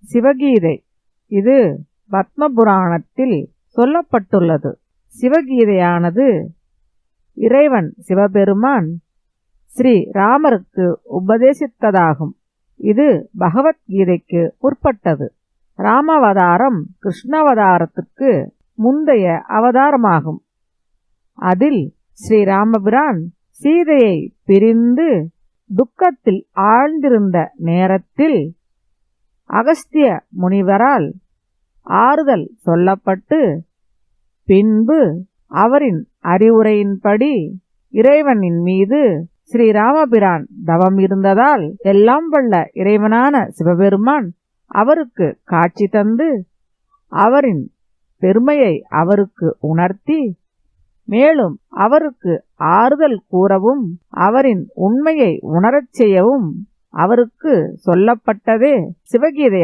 சிவகீதை. இது பத்ம புராணத்தில் சொல்லப்பட்டுள்ளது. சிவகீதையானது இறைவன் சிவபெருமான் ஸ்ரீ ராமருக்கு உபதேசித்ததாகும். இது பகவத்கீதைக்கு உட்பட்டது. ராமாவதாரம் கிருஷ்ணாவதாரத்துக்கு முந்தைய அவதாரமாகும். அதில் ஸ்ரீராமபிரான் சீதையை பிரிந்து துக்கத்தில் ஆழ்ந்திருந்த நேரத்தில் அகஸ்திய முனிவரால் ஆறுதல் சொல்லப்பட்டு பின்பு அவரின் அறிவுரையின்படி இறைவனின் மீது ஸ்ரீராமபிரான் தவம் இருந்ததால் எல்லாம் வல்ல இறைவனான சிவபெருமான் அவருக்கு காட்சி தந்து அவரின் பெருமையை அவருக்கு உணர்த்தி மேலும் அவருக்கு ஆறுதல் கூறவும் அவரின் உண்மையை உணரச் செய்யவும் அவருக்கு சொல்லப்பட்டதே சிவகீதை